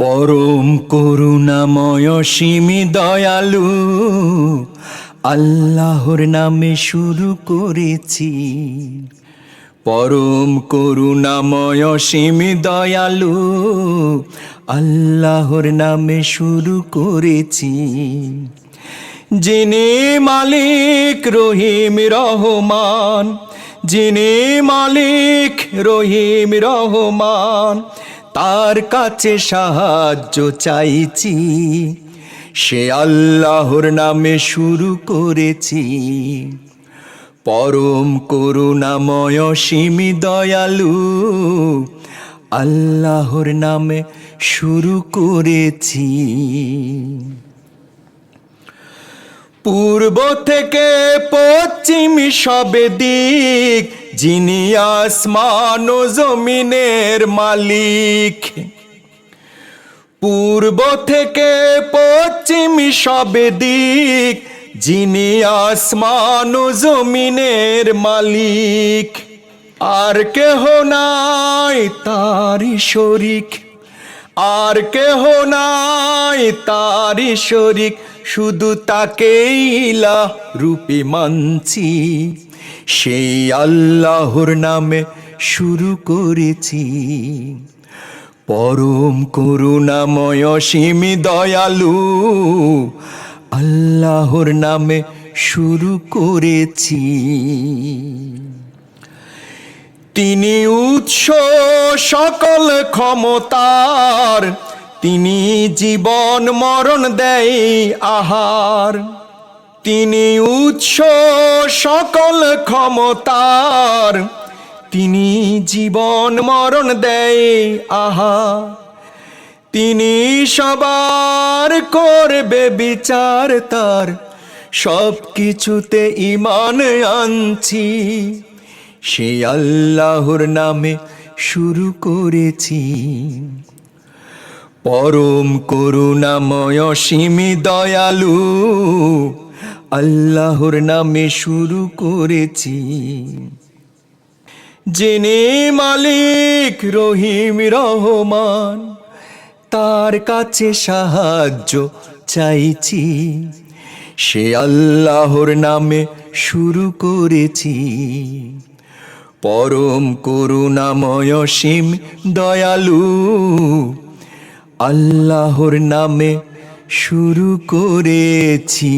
পরম করুণাময় সিমি দয়ালু, আল্লাহর নামে শুরু করেছি। পরম করুণাময় সিমি দয়ালু, আল্লাহর নামে শুরু করেছি। যিনি মালিক রহিম রহমান, যিনি মালিক রহিম রহমান তার কাছে সাহায্য চাইছি। সে আল্লাহর নামে শুরু করেছি। পরম করুণাময় সিমি দয়ালু আল্লাহর নামে শুরু করেছি। পূর্ব থেকে পশ্চিম সবে দিক, যিনি আসমান ও জমিনের মালিক। পূর্ব থেকে পশ্চিম সবে দিক, যিনি আসমান ও জমিনের মালিক। আর কেহ নাই তারি শরিক, আর কেহ নাই তারি শরিক। শুধু তাকেই ইলা রূপে মানছি, সেই আল্লাহর নামে শুরু করেছি। পরম করুণাময় সিমি দয়ালু আল্লাহর নামে শুরু করেছি। তিনি উৎস সকল ক্ষমতার তিনি জীবন মরণ দেয় আহার। তিনি উৎস সকল ক্ষমতার। তিনি জীবন মরণ দেয় আহা তিনি সবার করবে বিচার তার। সব কিছুতে ইমান আনছি। সে আল্লাহর নামে শুরু করেছি। পরম করুণাময় সিমি দয়ালু, আল্লাহর নামে শুরু করেছি। যিনি মালিক রহিম রহমান, তার কাছে সাহায্য চাইছি। সে আল্লাহর নামে শুরু করেছি। পরম করুণাময় সিম দয়ালু আল্লাহর নামে শুরু করেছি।